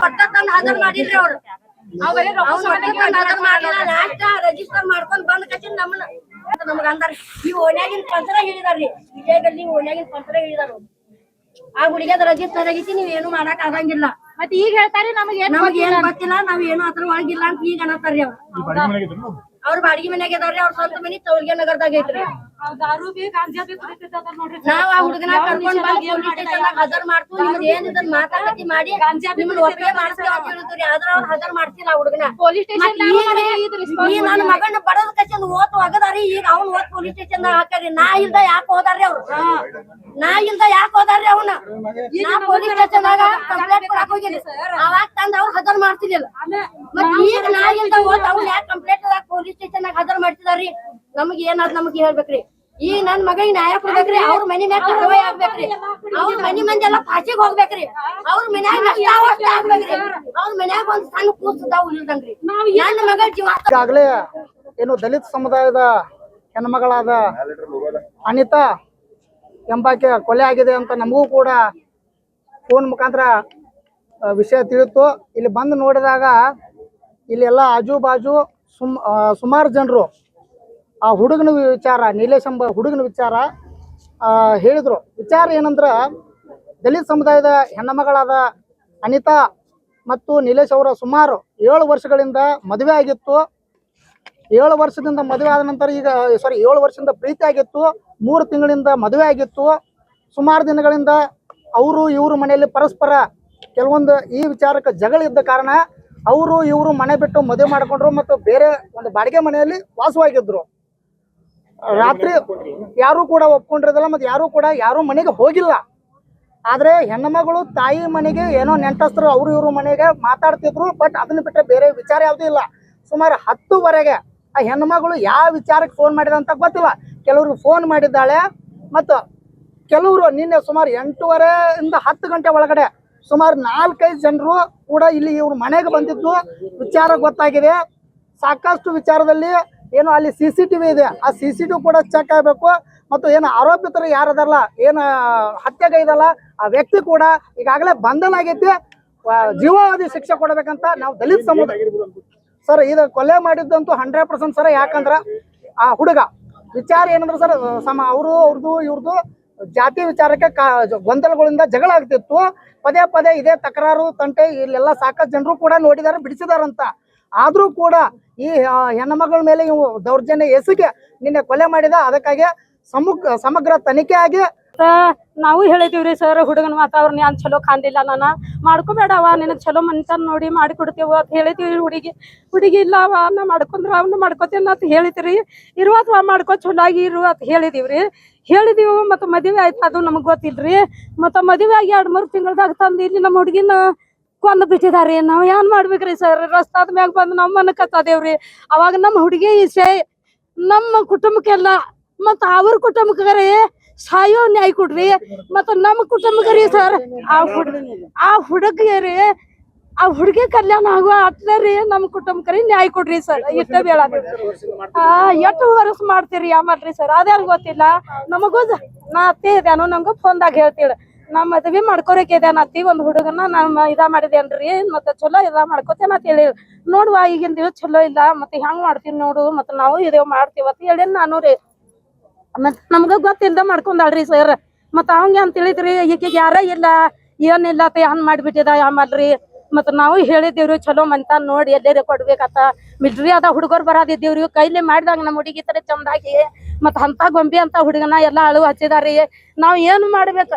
ಪಟ್ಟ ತಂದ್ ಹಾಜರ್ ಮಾಡಿದ್ರಿ ಅವ್ರು ರಿಜಿಸ್ಟರ್ ಮಾಡ್ಕೊಂಡ್ ಬಂದ್ ಕಚಿ ನಮ್ಮನ್ನ ನಮ್ಗ ಅಂದಾರ. ಈ ಓಣ್ಯಾಗಿನ ಪಂತ್ರ ಹೇಳಿದಾರ್ರಿ ವಿಜಯದಲ್ಲಿ ಓಣ್ಯಾಗಿನ ಪಂತ್ರ ಹೇಳಿದಾರ ಆ ಹುಡುಗಿಯದ ರಜೆ ತರಗಿತಿ ನೀವ್ ಏನು ಮಾಡಕ್ ಆಗಂಗಿಲ್ಲ. ಮತ್ ಈಗ ಹೇಳ್ತಾರೆ ನಮಗೆ ಏನು ನಮಗ್ ಏನ್ ಗೊತ್ತಿಲ್ಲ ನಾವ್ ಏನು ಅದ್ರ ಒಳಗಿಲ್ಲ ಅಂತ ಈಗ ಅನ್ನತಾರ್ರಿ ಅವ್ರು. ಅವ್ರ ಬಾಡಿಗೆ ಮನ್ಯಾಗ ಅದಾವ್ರಿ ಅವ್ರ ಸ್ವಂತ ಮನಿ ತೌಲ್ಯ ನಗರದಾಗ ಐತ್ರಿ ನಾವ್ ಆ ಹುಡುಗನ ಕರ್ಕೊಂಡ್ ಬಂದ್ ಪೊಲೀಸ್ ಸ್ಟೇಷನ್ ಹಾಜರ್ ಮಾಡ್ತು ನಿಮ್ದು ಏನಿದ್ ಮಾತಾಡತಿ ಮಾಡಿ ನಿಮ್ಮನ್ನ ಒಪ್ಪಿಗೆ ಮಾಡ್ತೀವಿ ಅಂತ ಹೇಳಿದ್ರಿ ಆದ್ರ ಅವ್ರ ಹಜರ್ ಮಾಡ್ತಿಲ್ಲ ಆ ಹುಡುಗನ. ಪೊಲೀಸ್ ಸ್ಟೇಷನ್ ಈ ನನ್ನ ಮಗನ ಬಡದ ಕಚ್ಚಂದ್ ಓತ್ ಒಗದಾರಿ ಈಗ ಅವ್ನ ಓದ್ ಪೊಲೀಸ್ ಸ್ಟೇಷನ್ ಹಾಕಾರಿ ನಾ ಇಲ್ದ ಯಾಕೆ ಹೋದಾರ್ರಿ ಅವ್ರು? ನಾ ಇಲ್ದ ಯಾಕೆ ಹೋದಾರ್ರಿ ಅವನ? ನಾ ಪೊಲೀಸ್ ಸ್ಟೇಷನ್ ಕಂಪ್ಲೇಂಟ್ ಕೊಡಕ್ ಹೋಗಿನಿ ಅವಾಗ ತಂದ್ ಅವ್ರು ಹಜರ್ ಮಾಡ್ತಿರ್ಲಿಲ್ಲ ಮತ್ ಈಗ ನಾ ಇಲ್ದ ಓದ್ ಅವ್ನ ಯಾಕೆ ಕಂಪ್ಲೇಂಟ್ ಪೊಲೀಸ್ ಮಾಡ್ತಿದಾರ್ರಿ? ನಮ್ಗೆ ಹಾಜರ್ ಮಾಡ್ತಿದಾರಿ ನಮಗ್ ಏನಾದ್ ನಮ್ಗೆ ಹೇಳ್ಬೇಕ್ರಿ. ಈ ನನ್ ಮಗಳಿಗೆ ನ್ಯಾಯ ಕೊಡ್ಬೇಕ್ರಿ ಅವ್ರ ಮನಿ ಮ್ಯಾಗ ಆಗ್ಬೇಕ್ರಿ. ಅವ್ರ ಮನಿ ಮಂದಿ ಎಲ್ಲ ಪಾಚಿಗ್ ಹೋಗ್ಬೇಕ್ರಿ. ಅವ್ರ ಮನ್ಯಾಗ ನಷ್ಟ ಆಗ್ಬೇಕ್ರಿ. ಅವ್ರ ಮನ್ಯಾಗ ಒಂದ್ ಸಣ್ಣ ಇಲ್ದಂಗ್ರಿ ನನ್ನ ಮಗಳ ಜೀವ ಈಗಾಗಲೇ ಏನು ದಲಿತ ಸಮುದಾಯದ ಹೆಣ್ಮಗಳಾದ ಅನಿತಾ ಎಂಬಾಕೆ ಕೊಲೆ ಆಗಿದೆ ಅಂತ ನಮಗೂ ಕೂಡ ಫೋನ್ ಮುಖಾಂತರ ಆ, ವಿಷಯ ತಿಳಿತು ಇಲ್ಲಿ ಬಂದು ನೋಡಿದಾಗ ಇಲ್ಲೆಲ್ಲ ಆಜು ಬಾಜು ಸುಮ್ ಸುಮಾರು ಜನರು ಆ ಹುಡುಗನ ವಿಚಾರ, ನೀಲೇಶ್ ಎಂಬ ಹುಡುಗನ ವಿಚಾರ ಹೇಳಿದ್ರು. ವಿಚಾರ ಏನಂದ್ರೆ, ದಲಿತ ಸಮುದಾಯದ ಹೆಣ್ಣಮಗಳಾದ ಅನಿತಾ ಮತ್ತು ನೀಲೇಶ್ ಅವರ ಸುಮಾರು ಏಳು ವರ್ಷಗಳಿಂದ ಮದುವೆ ಆಗಿತ್ತು. ಏಳು ವರ್ಷದಿಂದ ಮದುವೆ ಆದ ನಂತರ ಈಗ ಸಾರಿ ಏಳು ವರ್ಷದಿಂದ ಪ್ರೀತಿ ಆಗಿತ್ತು. ಮೂರು ತಿಂಗಳಿಂದ ಮದುವೆ ಆಗಿತ್ತು. ಸುಮಾರು ದಿನಗಳಿಂದ ಅವರು ಇವರು ಮನೆಯಲ್ಲಿ ಪರಸ್ಪರ ಕೆಲವೊಂದು ಈ ವಿಚಾರಕ್ಕೆ ಜಗಳ ಇದ್ದ ಕಾರಣ ಅವರು ಇವರು ಮನೆ ಬಿಟ್ಟು ಮದುವೆ ಮಾಡಿಕೊಂಡ್ರು ಮತ್ತು ಬೇರೆ ಒಂದು ಬಾಡಿಗೆ ಮನೆಯಲ್ಲಿ ವಾಸವಾಗಿದ್ರು. ರಾತ್ರಿ ಯಾರು ಕೂಡ ಒಪ್ಕೊಂಡಿರೋದಿಲ್ಲ ಮತ್ತು ಯಾರು ಕೂಡ ಯಾರು ಮನೆಗೆ ಹೋಗಿಲ್ಲ. ಆದ್ರೆ ಹೆಣ್ಣುಮಗಳು ತಾಯಿ ಮನೆಗೆ ಏನೋ ನೆಂಟಸ್ತರು ಅವರು ಇವರು ಮನೆಗೆ ಮಾತಾಡ್ತಿದ್ರು ಬಟ್ ಅದನ್ನ ಬಿಟ್ಟರೆ ಬೇರೆ ವಿಚಾರ ಯಾವುದೂ ಇಲ್ಲ. ಸುಮಾರು ಹತ್ತುವರೆಗೆ ಆ ಹೆಣ್ಮಗಳು ಯಾವ ವಿಚಾರಕ್ಕೆ ಫೋನ್ ಮಾಡಿದ ಅಂತ ಗೊತ್ತಿಲ್ಲ. ಕೆಲವ್ರಿಗೆ ಫೋನ್ ಮಾಡಿದ್ದಾಳೆ ಮತ್ತು ಕೆಲವರು ನಿನ್ನೆ ಸುಮಾರು ಎಂಟೂವರೆಯಿಂದ ಹತ್ತು ಗಂಟೆ ಒಳಗಡೆ ಸುಮಾರು ನಾಲ್ಕೈದು ಜನರು ಕೂಡ ಇಲ್ಲಿ ಇವ್ರ ಮನೆಗೆ ಬಂದಿದ್ದು. ವಿಚಾರ ಗೊತ್ತಾಗಿದೆ. ಸಾಕಷ್ಟು ವಿಚಾರದಲ್ಲಿ ಏನು ಅಲ್ಲಿ ಸಿ ಸಿ ಟಿ ವಿ ಇದೆ. ಆ ಸಿ ಸಿ ಟಿ ಕೂಡ ಚೆಕ್ ಆಗಬೇಕು. ಮತ್ತು ಏನು ಆರೋಪಿತರು ಯಾರದಲ್ಲ, ಏನು ಹತ್ಯೆಗೈದಲ್ಲ ಆ ವ್ಯಕ್ತಿ ಕೂಡ ಈಗಾಗಲೇ ಬಂಧನ ಆಗೈತಿ. ಜೀವಾವಧಿ ಶಿಕ್ಷೆ ಕೊಡಬೇಕಂತ ನಾವು ದಲಿತ ಸಮುದಾಯ ಸರ್, ಇದು ಕೊಲೆ ಮಾಡಿದ್ದಂತೂ ಹಂಡ್ರೆಡ್ ಪರ್ಸೆಂಟ್ ಸರ್. ಯಾಕಂದ್ರೆ ಆ ಹುಡುಗ, ವಿಚಾರ ಏನಂದ್ರೆ ಸರ್, ಸಮ ಅವರು ಅವ್ರದ್ದು ಇವ್ರದ್ದು ಜಾತಿ ವಿಚಾರಕ್ಕೆ ಗೊಂದಲಗಳಿಂದ ಜಗಳ ಆಗ್ತಿತ್ತು. ಪದೇ ಪದೇ ಇದೇ ತಕರಾರು ತಂಟೆ ಇಲ್ಲೆಲ್ಲ ಸಾಕಷ್ಟು ಜನರು ಕೂಡ ನೋಡಿದಾರೆ ಬಿಡಿಸಿದಾರಂತ. ಆದ್ರೂ ಕೂಡ ಈ ಆ, ಹೆಣ್ಣುಮಗಳ ಮೇಲೆ ಇವು ದೌರ್ಜನ್ಯ ಎಸಗೆ ನಿನ್ನೆ ಕೊಲೆ ಮಾಡಿದ ಅದಕ್ಕಾಗಿ ಸಮಗ್ರ ಸಮಗ್ರ ತನಿಖೆ ಆಗಿ ನಾವು ಹೇಳಿದೀವ್ರಿ ಸರ್, ಹುಡುಗನ ವಾತಾವರಣ ಏನ್ ಚಲೋ ಕಾಣ್ಲಿಲ್ಲ ನಾನ. ಮಾಡ್ಕೋಬೇಡವ ನಿನಗ್ ಚಲೋ ಮನ್ಸನ್ ನೋಡಿ ಮಾಡಿ ಕೊಡ್ತೇವ ಅಂತ ಹೇಳಿದೀವಿ ಹುಡುಗಿ. ಹುಡುಗಿ ಇಲ್ಲ ಅವ ನಾ ಮಾಡ್ಕೊಂಡ್ರ ಅವ್ನ ಮಾಡ್ಕೋತೇನ ಅಂತ ಹೇಳಿದ್ರಿ. ಇರುವತ್ವ ಮಾಡ್ಕೋ, ಚಲೋ ಆಗಿ ಇರು ಅಂತ ಹೇಳಿದೀವ್ರಿ. ಹೇಳಿದೀವಿ ಮತ್ತ ಮದುವೆ ಆಯ್ತು, ಅದು ನಮಗ್ ಗೊತ್ತಿಲ್ರಿ. ಮತ್ತ ಮದುವೆ ಆಗಿ ಎರಡ್ ಮೂರ್ ತಿಂಗಳದಾಗ ತಂದು ಇಲ್ಲಿ ನಮ್ಮ ಹುಡುಗಿನ ಕೊಂದ್ ಬಿಟ್ಟಿದಾರಿ. ನಾವ್ ಏನ್ ಮಾಡ್ಬೇಕ್ರಿ ಸರ್? ರಸ್ತಾದ ಮ್ಯಾಗ ಬಂದು ನಮ್ ಮನ ಕತ್ತದೇವ್ರಿ ಅವಾಗ ನಮ್ಮ ಹುಡುಗಿ ಇಸೆ ನಮ್ಮ ಕುಟುಂಬಕ್ಕೆಲ್ಲ, ಮತ್ತ ಅವ್ರ ಕುಟುಂಬಕ್ಕೆ ಸಾಯೋ ನ್ಯಾಯ ಕೊಡ್ರಿ. ಮತ್ತ ನಮ್ಮ ಕುಟುಂಬಕ್ಕೆ ರೀ ಸರ್ ಆ ಹುಡ್ ಆ ಹುಡುಗಿಯರಿ ಆ ಹುಡುಗಿ ಕಲ್ಯಾಣ ಆಗುವ ಅಟ್ಲೇ ನಮ್ ನಮ್ಮ ಕುಟುಂಬಕ್ಕೆ ನ್ಯಾಯ ಕೊಡ್ರಿ ಸರ್. ಇಷ್ಟ ಬೇಡ ಆ ಎಷ್ಟು ವರ್ಷ ಮಾಡ್ತೀರಿ ಆಮಲ್ರಿ ಸರ್? ಅದೇ ಗೊತ್ತಿಲ್ಲ. ನಮಗೂ ನಾ ಅತ್ತೆ ಇದೇನು ನಂಗೂ ಫೋನ್ದಾಗ ಹೇಳ್ತೀಳ ನಾ ಮದ್ವಿ ಮಾಡ್ಕೊರಕ್ಕೆ ಇದೇನ ಅತ್ತಿ? ಒಂದ್ ಹುಡುಗನ ನಾನು ಇದ ಮಾಡಿದೇನ್ರಿ? ಮತ್ತೆ ಚಲೋ ಇದ ಮಾಡ್ಕೋತೇನ ಅಂತ ಹೇಳಿ. ನೋಡುವ ಈಗಿನ ದಿವಸ ಚಲೋ ಇಲ್ಲ. ಮತ್ತೆ ಹೆಂಗ್ ಮಾಡ್ತೀವಿ ನೋಡು. ಮತ್ತೆ ನಾವು ಇದೇವ್ ಮಾಡ್ತೀವಿ ಅಂತ ಹೇಳಿ ನಾನು ರೀ ಮತ್ ನಮ್ಗ ಗೊತ್ತಿಲ್ದ ಮಾಡ್ಕೊಂಡಾಳ್ರಿ ಸರ್ ಮತ್ತ ಅವಂಗೆ ಅಂತ ತಿಳಿದ್ರಿ ಈಕಿಗೆ ಯಾರ ಇಲ್ಲ, ಏನಿಲ್ಲ ಅಂತ ಏನ್ ಮಾಡ್ಬಿಟ್ಟಿದ ಆಮಲ್ರಿ ಮತ್ತ ನಾವು ಹೇಳಿದೇವ್ರಿ ಚಲೋ ಮಂತ ನೋಡಿ ಎಲ್ಲೇರಿ ಕೊಡ್ಬೇಕತ್ತ. ಮಿಲ್ಟ್ರಿ ಅದ ಹುಡುಗರು ಬರಾದಿದ್ದೀವ್ರಿ, ಕೈಲಿ ಮಾಡಿದಾಗ ನಮ್ಮ ಹುಡುಗಿ ತರ ಚಂದಾಗಿ. ಮತ್ತ ಅಂತ ಗೊಂಬಿ ಅಂತ ಹುಡುಗನ ಎಲ್ಲಾ ಅಳು ಹಚ್ಚಿದಾರಿ. ನಾವ್ ಏನು ಮಾಡ್ಬೇಕ?